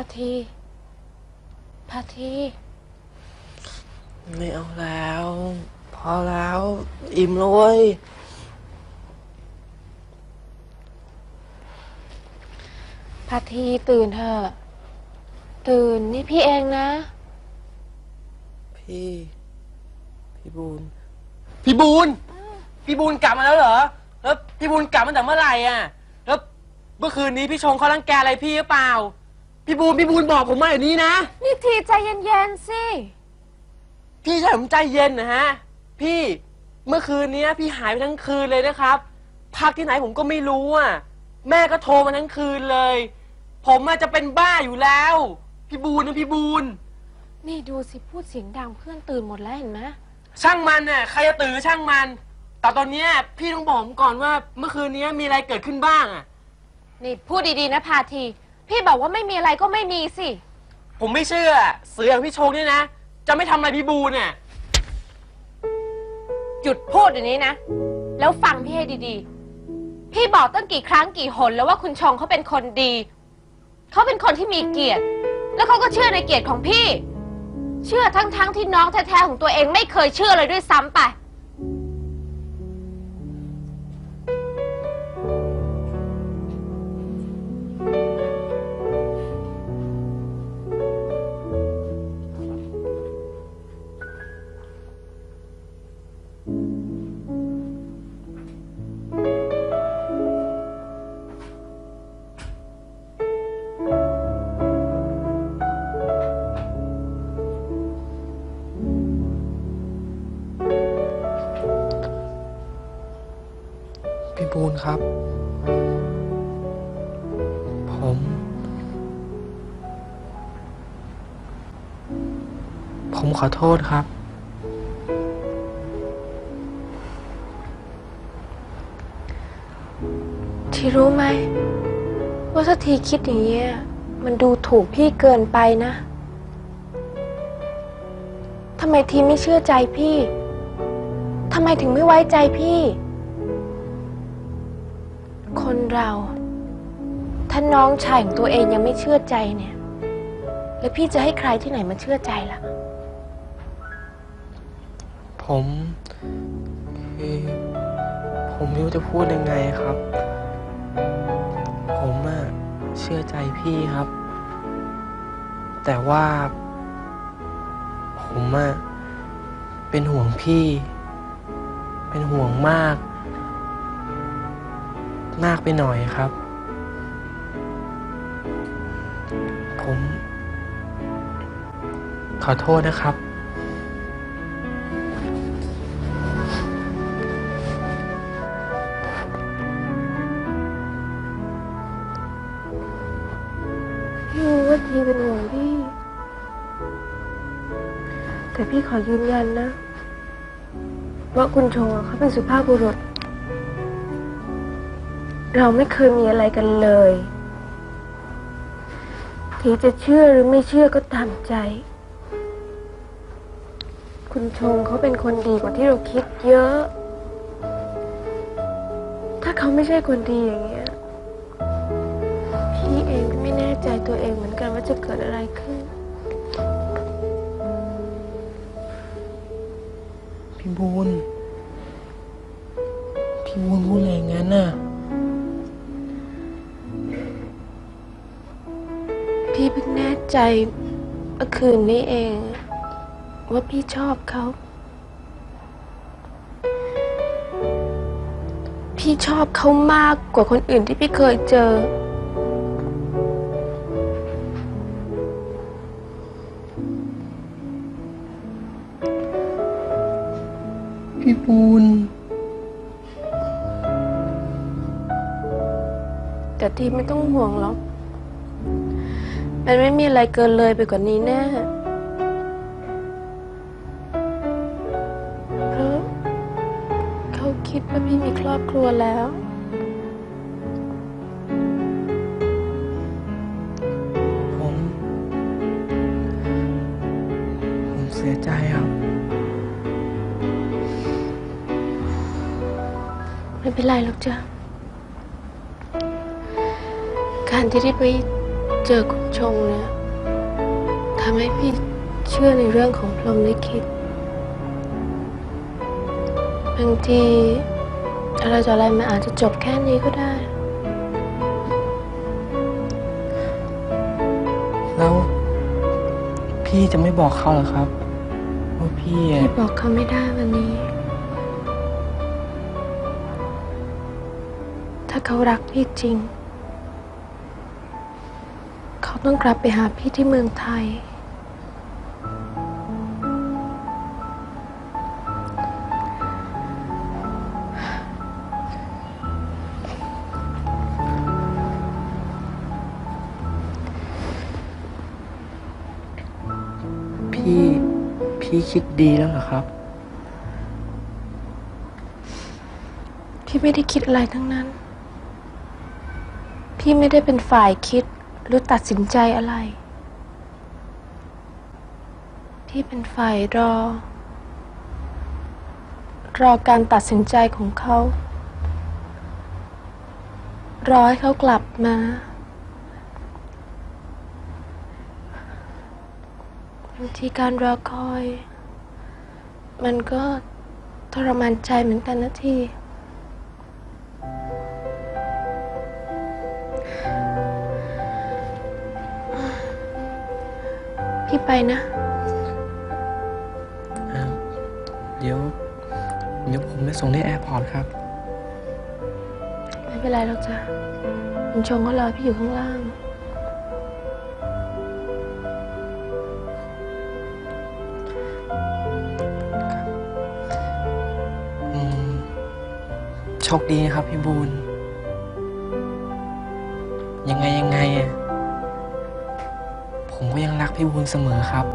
าทีพาทีไม่เอาแล้ว พอแล้ว อิ่มแล้วเว้ยพาทีตื่นเถอะตื่นนี่พี่เองนะ พี่ พี่บูนพี่บูนพี่บูนกลับมาแล้วเหรอ แล้วพี่บูนกลับมาแต่เมื่อไหร่อะ แล้วเมื่อคืนนี้พี่ชงเขารังแกอะไรพี่หรือเปล่า พี่บูนพี่บูนบอกผมมาอย่างนี้นะ นี่ทีใจเย็นๆสิ พี่ชายผมใจเย็นนะฮะ พี่เมื่อคืนนี้พี่หายไปทั้งคืนเลยนะครับ พักที่ไหนผมก็ไม่รู้อะ แม่ก็โทรมาทั้งคืนเลย ผมอาจจะเป็นบ้าอยู่แล้ว พี่บูนนะพี่บูนนี่ดูสิพูดเสียงดังเพื่อนตื่นหมดแล้วเห็นไหมช่างมันน่ะใครจะตื่นก็ช่างมัน แต่ตอนเนี้ยพี่ต้องบอกผมก่อนว่าเมื่อคืนนี้มีอะไรเกิดขึ้นบ้างอะ นี่พูดดีๆนะพาที พี่บอกว่าไม่มีอะไรก็ไม่มีสิ ผมไม่เชื่อ เสืออย่างพี่ชงเนี่ยนะ จะไม่ทำอะไรพี่บูนเนี่ย หยุดพูดเดี๋ยวนี้นะ แล้วฟังพี่ให้ดีๆ พี่บอกตั้งกี่ครั้งกี่หนแล้วว่าคุณชงเขาเป็นคนดี เขาเป็นคนที่มีเกียรติ แล้วเขาก็เชื่อในเกียรติของพี่ เชื่อทั้งๆที่น้องแท้ๆของตัวเองไม่เคยเชื่อเลยด้วยซ้ำไป พี่บูนครับ ผม ผมขอโทษครับ ที่รู้ไหม ว่าถ้าทีคิดอย่างเงี้ย มันดูถูกพี่เกินไปนะทำไมทีไม่เชื่อใจพี่ ทำไมถึงไม่ไว้ใจพี่ คนเรา ถ้าน้องชายของตัวเองยังไม่เชื่อใจเนี่ย แล้วพี่จะให้ใครที่ไหนมาเชื่อใจล่ะ ผมคือผมไม่รู้จะพูดยังไงครับ ผมอะเชื่อใจพี่ครับ แต่ว่า ผมอะเป็นห่วงพี่ เป็นห่วงมาก มากไปหน่อยครับ ผม ขอโทษนะครับ พี่รู้ว่าทีเป็นห่วงพี่ แต่พี่ขอยืนยันนะ ว่าคุณโชเขาเป็นสุภาพบุรุษ เราไม่เคยมีอะไรกันเลยทีจะเชื่อหรือไม่เชื่อก็ตามใจ คุณชงเขาเป็นคนดีกว่าที่เราคิดเยอะ ถ้าเขาไม่ใช่คนดีอย่างเงี้ย พี่เองก็ไม่แน่ใจตัวเองเหมือนกันว่าจะเกิดอะไรขึ้น พี่บูนพี่บูนพูดอะไรอย่างนั้นน่ะ พี่เพิ่งแน่ใจเมื่อคืนนี้เอง ว่าพี่ชอบเขา พี่ชอบเขามากกว่าคนอื่นที่พี่เคยเจอ พี่บูน แต่ทีไม่ต้องห่วงหรอก มันไม่มีอะไรเกินเลยไปกว่านี้แน่เพราะเขาคิดว่าพี่มีครอบครัวแล้ว ผม ผมเสียใจครับ ไม่เป็นไรหรอกจ้ะการที่ได้ไป เจอคุณชงเนี่ยทำให้พี่เชื่อในเรื่องของพรหมลิขิตบางทีอะไรต่ออะไรมันอาจจะจบแค่นี้ก็ได้ แล้วพี่จะไม่บอกเขาเหรอครับว่าพี่พี่บอกเขาไม่ได้วันนี้ ถ้าเขารักพี่จริงเขา ต้องกลับไปหาพี่ที่เมืองไทย พี่ พี่คิดดีแล้วเหรอครับ พี่ไม่ได้คิดอะไรทั้งนั้น พี่ไม่ได้เป็นฝ่ายคิด หรือตัดสินใจอะไรพี่เป็นฝ่ายรอ รอการตัดสินใจของเขา รอให้เขากลับมา บางทีการรอคอย มันก็ทรมานใจเหมือนกันนะที พี่ไปนะเดี๋ยว เดี๋ยวผมไปส่งที่แอร์พอร์ตครับ ไม่เป็นไรหรอกจ้ะคุณชงก็รอพี่อยู่ข้างล่างอืมโชคดีนะครับพี่บูนยังไงยังไงอะ ผมก็ยังรักพี่บูนเสมอครับ